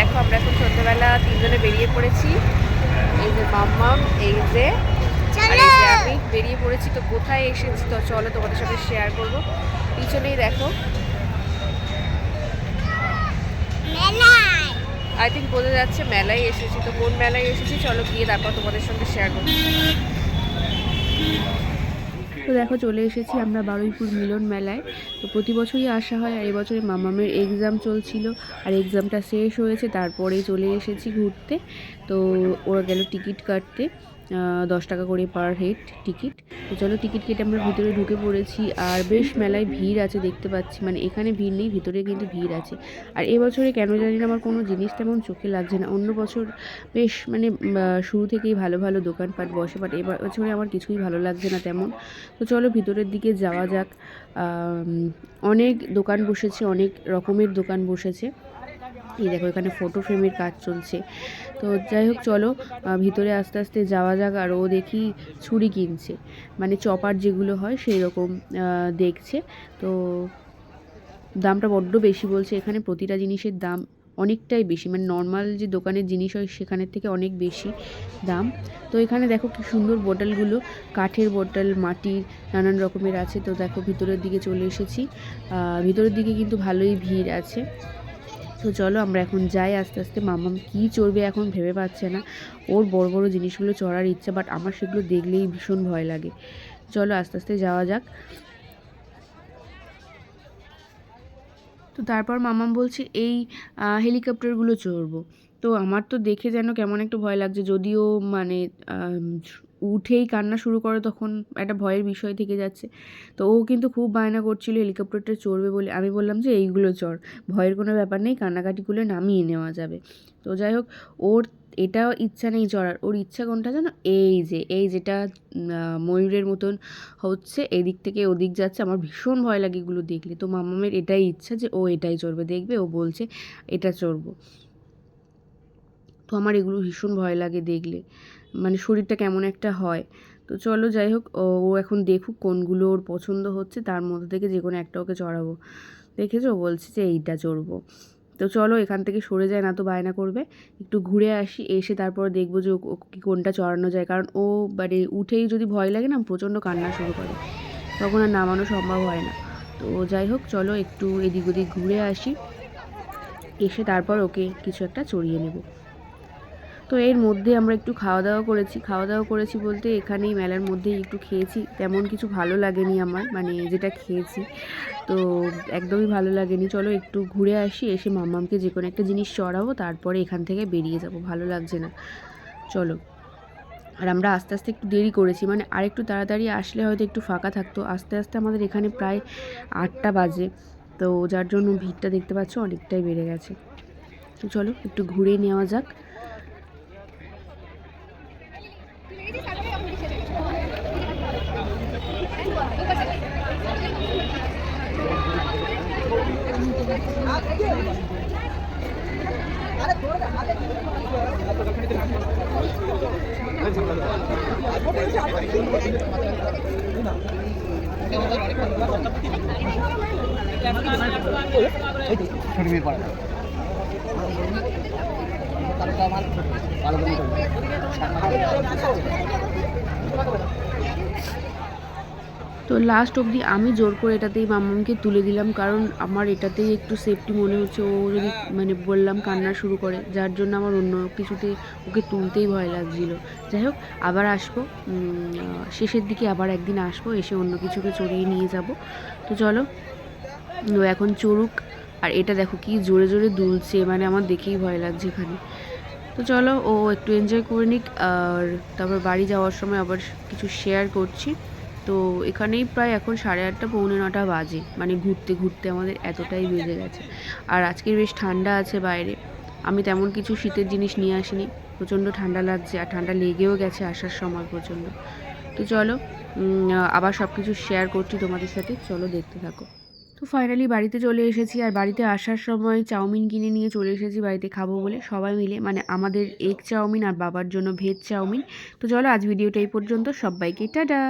দেখো আমরা এখন সন্ধ্যাবেলা তিনজনে বেরিয়ে পড়েছি। এই যে মাম্মাম এই যে আমি বেরিয়ে পড়েছি তো কোথায় এসেছি? তো চলো তোমাদের সাথে শেয়ার করব। পিছনেই দেখো। আই থিঙ্ক বোঝা যাচ্ছে মেলায় এসেছি। তো কোন মেলায় এসেছি? চলো গিয়ে তারপর তোমাদের সঙ্গে শেয়ার করব। তো দেখো চলে এসেছি আমরা বারুইপুর মিলন মেলায়। তো প্রতি বছরই আসা হয়, আর এবছরে মামামের এক্সাম চলছিল, আর এক্সামটা শেষ হয়েছে তারপরে চলে এসেছি ঘুরতে। তো ওরা গেল টিকিট কাটতে। দশ টাকা করে পার হেড টিকিট তো চলো টিকিট কেটে আমরা ভিতরে ঢুকে পড়েছি আর বেশ মেলায় ভিড় আছে দেখতে পাচ্ছি। মানে এখানে ভিড় নেই, ভিতরে কিন্তু ভিড় আছে। আর এবছরে কেন জানি না আমার কোনো জিনিস তেমন চোখে লাগছে না। অন্য বছর বেশ মানে শুরু থেকেই ভালো ভালো দোকানপাট বসে বাট এবার বছরে আমার কিছুই ভালো লাগছে না তেমন। তো চলো ভিতরের দিকে যাওয়া যাক। অনেক দোকান বসেছে, অনেক রকমের দোকান বসেছে। এই দেখো, এখানে ফটো ফ্রেমের কাজ চলছে। তো যাই হোক, চলো ভিতরে আস্তে আস্তে যাওয়া যাক, আর ও দেখি ছুরি কিনছে। মানে চপার যেগুলো হয় সেই রকম দেখছে। তো দামটা বড্ড বেশি বলছে। এখানে প্রতিটা জিনিসের দাম অনেকটাই বেশি। মানে নর্মাল যে দোকানের জিনিস হয়, সেখানের থেকে অনেক বেশি দাম। তো এখানে দেখো কি সুন্দর বোতলগুলো। কাঠের বোতল, মাটির, নানান রকমের আছে। তো দেখো, ভিতরের দিকে চলে এসেছি। ভিতরের দিকে কিন্তু ভালোই ভিড় আছে। তো চলো আমরা এখন যাই আস্তে আস্তে। মামাম কী চড়বে এখন ভেবে পাচ্ছে না। ওর বড় বড় জিনিসগুলো চড়ার ইচ্ছা বাট আমার সেগুলো দেখলেই ভীষণ ভয় লাগে। চলো আস্তে আস্তে যাওয়া যাক। তো তারপর মামাম বলছে, এই হেলিকপ্টারগুলো চড়বো। তো আমার তো দেখে যেন কেমন একটু ভয় লাগছে। যদিও মানে উঠেই কান্না শুরু করে তখন একটা ভয়ের বিষয় থেকে যাচ্ছে। তো ও কিন্তু খুব বায়না করছিল, হেলিকপ্টারটা চড়বে বলে। আমি বললাম যে, এইগুলো চড়। ভয়ের কোনো ব্যাপার নেই কান্নাকাটিগুলো নামিয়ে নেওয়া যাবে। তো যাই হোক, ওর এটাও ইচ্ছা নেই চড়ার। ওর ইচ্ছা কোনটা জানো? এই যে, এই যেটা ময়ূরের মতন হচ্ছে, এদিক থেকে ওদিক যাচ্ছে। আমার ভীষণ ভয় লাগে এগুলো দেখলে। তো মামামের এটাই ইচ্ছা যে, ও এটাই চড়বে। দেখবে, ও বলছে, এটা চড়বো। তো আমার এগুলো ভীষণ ভয় লাগে দেখলে। মানে শরীরটা কেমন একটা হয়। তো চলো যাই হোক, ও এখন দেখুক কোনগুলো ওর পছন্দ হচ্ছে, তার মধ্যে থেকে যে কোনো একটা ওকে চড়াবো। দেখেছ? বলছে যে এইটা চড়বো। তো চলো এখান থেকে সরে যায়, না তো বায়না করবে। একটু ঘুরে আসি, এসে তারপর দেখব যে ওকে কোনটা চড়ানো যায়। কারণ ও মানে উঠেই যদি ভয় লাগে না, প্রচণ্ড কান্না শুরু করে। তখন আর নামানো সম্ভব হয় না। তো যাই হোক, চলো একটু এদিক ওদিক ঘুরে আসি। এসে তারপর ওকে কিছু একটা চড়িয়ে নেব। তো এর মধ্যে আমরা একটু খাওয়া দাওয়া করেছি। খাওয়া দাওয়া করেছি বলতে এখানেই মেলার মধ্যেই একটু খেয়েছি। তেমন কিছু ভালো লাগেনি আমার মানে যেটা খেয়েছি। তো একদমই ভালো লাগেনি। চলো একটু ঘুরে আসি, এসে মাম্মামকে যে কোনো একটা জিনিস চড়াবো, তারপরে এখান থেকে বেরিয়ে যাব। ভালো লাগছে না। চলো। আর আমরা আস্তে আস্তে একটু দেরি করেছি মানে আর একটু তাড়াতাড়ি আসলে হয়তো একটু ফাঁকা থাকতো। আস্তে আস্তে আমাদের এখানে প্রায় আটটা বাজে। তো যার জন্য ভিড়টা দেখতে পাচ্ছ অনেকটাই বেড়ে গেছে। তো চলো একটু ঘুরে নেওয়া যাক। ছোট মেয়ে পড়া ভালো তো লাস্ট অবধি আমি জোর করে এটাতেই মাম্মামকে তুলে দিলাম, কারণ আমার এটাতেই একটু সেফটি মনে হচ্ছে। ও যদি মানে বললাম কান্না শুরু করে, যার জন্য আমার অন্য কিছুতে ওকে তুলতেই ভয় লাগছিল। যাই হোক, আবার আসব। শেষের দিকে আবার একদিন আসব, এসে অন্য কিছুকে চড়িয়ে নিয়ে যাব। তো চলো, ও এখন চড়ুক, আর এটা দেখো কি জোরে জোরে দুলছে মানে আমার দেখেই ভয় লাগছে এখানে। তো চলো, ও একটু এনজয় করে নিক, আর তারপর বাড়ি যাওয়ার সময় আবার কিছু শেয়ার করছি। তো এখানেই প্রায় এখন সাড়ে আটটা, পৌনে নটা বাজে। মানে ঘুরতে ঘুরতে আমাদের এতটাই বেজে গেছে। আর আজকের বেশ ঠান্ডা আছে বাইরে। আমি তেমন কিছু শীতের জিনিস নিয়ে আসিনি। প্রচণ্ড ঠান্ডা লাগছে আর ঠান্ডা লেগেও গেছে আসার সময় প্রচণ্ড। তো চলো আবার সব কিছু শেয়ার করছি তোমাদের সাথে। চলো দেখতে থাকো। তো ফাইনালি বাড়িতে চলে এসেছি আর বাড়িতে আসার সময় চাউমিন কিনে নিয়ে চলে এসেছি বাড়িতে খাব বলে সবাই মিলে। মানে আমাদের এগ চাউমিন আর বাবার জন্য ভেজ চাউমিন। তো চলো আজ ভিডিওটা এই পর্যন্ত। সবাইকে টাটা!